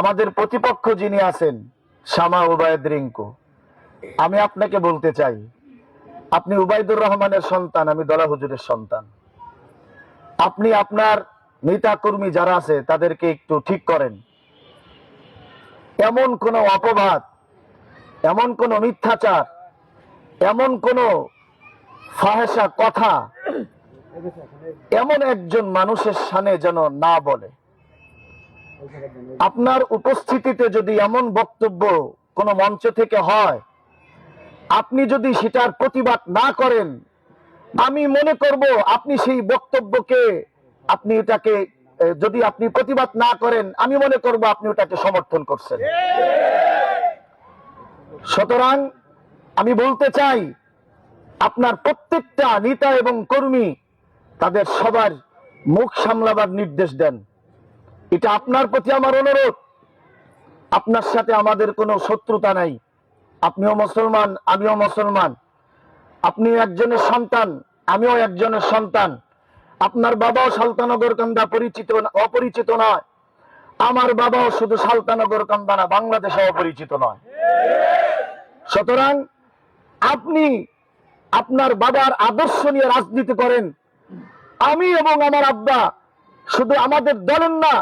আমাদের প্রতিপক্ষ যিনি আছেন শামা উবায়দ রিঙ্কু। আমি আপনাকে বলতে চাই, আপনি উবাইদুর রহমানের সন্তান, আমি দলা হুজুরের সন্তান। আপনি আপনার নেতা কর্মী যারা আছে, তাদেরকে একটু ঠিক করেন। এমন কোন অপবাদ, এমন কোন মিথ্যাচার, এমন কোন ফাহেসা কথা, এমন একজন মানুষের সামনে যেন না বলে। আপনার উপস্থিতিতে যদি এমন বক্তব্য কোন মঞ্চ থেকে হয়, আপনি যদি সেটার প্রতিবাদ না করেন, আমি মনে করব আপনি সেই বক্তব্যকে আপনি এটাকে যদি আপনি প্রতিবাদ না করেন, আমি মনে করব আপনি ওটাকে সমর্থন করছেন। সুতরাং আমি বলতে চাই, আপনার প্রত্যেকটা নেতা এবং কর্মী তাদের সবার মুখ সামলাবার নির্দেশ দেন। এটা আপনার প্রতি আমার অনুরোধ। আপনার সাথে আমাদের কোনো শত্রুতা নাই। আপনিও মুসলমান, আমিও মুসলমান। আপনি একজনের সন্তান, আমিও একজনের সন্তান। আপনার বাবাও সালতানগর কান্দা পরিচিত, অপরিচিত নয়। আমার বাবাও শুধু সালতানগর কান্দা না, বাংলাদেশে অপরিচিত নয়। সুতরাং আপনি আপনার বাবার আদর্শ নিয়ে রাজনীতি করেন। আমি এবং আমার আব্বা শুধু আমাদের দলের না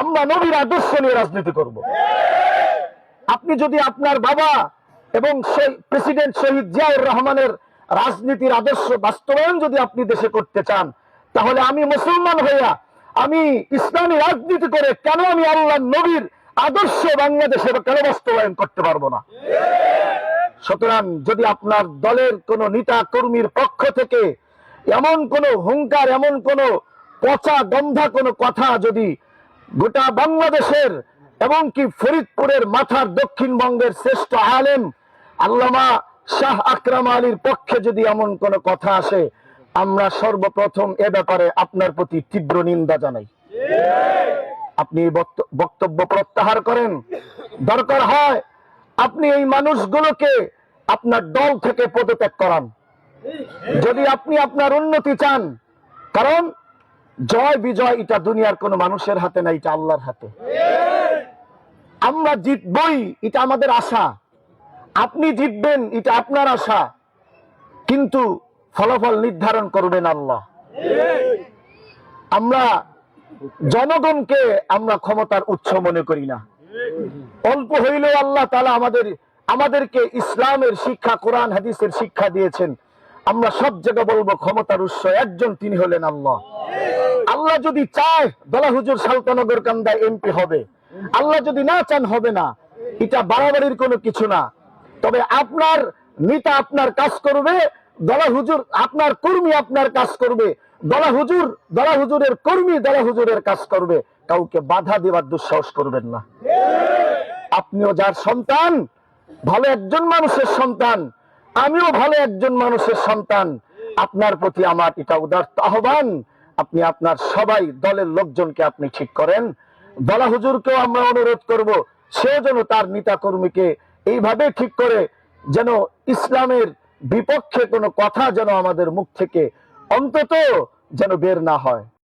আমরা নবীর আদর্শ নিয়ে রাজনীতি করব। আপনি যদি আপনার বাবা এবং প্রেসিডেন্ট শহীদ জিয়াউর রহমানের রাজনীতির আদর্শ বাস্তবায়ন যদি আপনি দেশে করতে চান, তাহলে আমি মুসলমান হইয়া আমি ইসলামী রাজনীতি করে কেন আমি আল্লাহ নবীর আদর্শ বাংলাদেশে কেন বাস্তবায়ন করতে পারব না? সুতরাং যদি আপনার দলের কোন নেতা কর্মীর পক্ষ থেকে এমন কোন হুঙ্কার, এমন কোন পচা গন্ধা কোন কথা যদি গোটা বাংলাদেশের এবং কি ফরিদপুরের মাথার দক্ষিণবঙ্গের শ্রেষ্ঠ আলেম, আল্লামা শাহ আকরাম আলীর পক্ষে যদি এমন কোন কথা আসে, আমরা সর্বপ্রথম এ ব্যাপারে আপনার প্রতি তীব্র নিন্দা জানাই। আপনি বক্তব্য প্রত্যাহার করেন। দরকার হয় আপনি এই মানুষগুলোকে আপনার দল থেকে পদত্যাগ করান। যদি আপনি আপনার উন্নতি চান, কারণ জয় বিজয়, এটা দুনিয়ার কোন মানুষের হাতে না, এটা আল্লাহর হাতে। আমরা জিতবই, এটা আমাদের আশা। আপনি জিতবেন, এটা আপনার আশা। কিন্তু ফলাফল নির্ধারণ করবেন আল্লাহ। আমরা জনগণকে আমরা ক্ষমতার উৎস মনে করি না। অল্প হইলেও আল্লাহ তালা আমাদের, আমাদেরকে ইসলামের শিক্ষা, কোরআন, হাদিসের শিক্ষা দিয়েছেন। আমরা সব জায়গায় বলব, ক্ষমতার উৎস একজন, তিনি হলেন আল্লাহ। আল্লাহ যদি চায় দলা হুজুর সালতানগর কান্দায় এমপি হবে। আল্লাহ যদি না চান, হবে না। এটা বাড়াবাড়ির কোনো কিছু না। তবে আপনার নেতা আপনার কাজ করবে দলা হুজুর আপনার কর্মী আপনার কাজ করবে। দলা হুজুর দলা হুজুরের কর্মী দলা হুজুরের কাজ করবে। কাউকে বাধা দেওয়ার দুঃসাহস করবেন না। আপনিও যার সন্তান, ভালো একজন মানুষের সন্তান, আমিও ভালো একজন মানুষের সন্তান। আপনার প্রতি আমার এটা উদার আহ্বান। আপনি আপনার সবাই দলের লোকজনকে আপনি ঠিক করেন। দলা হুজুরকেও আমরা অনুরোধ করব সে যেন তার নেতা কর্মীকে এইভাবে ঠিক করে, যেন ইসলামের বিপক্ষে কোনো কথা যেন আমাদের মুখ থেকে অন্তত যেন বের না হয়।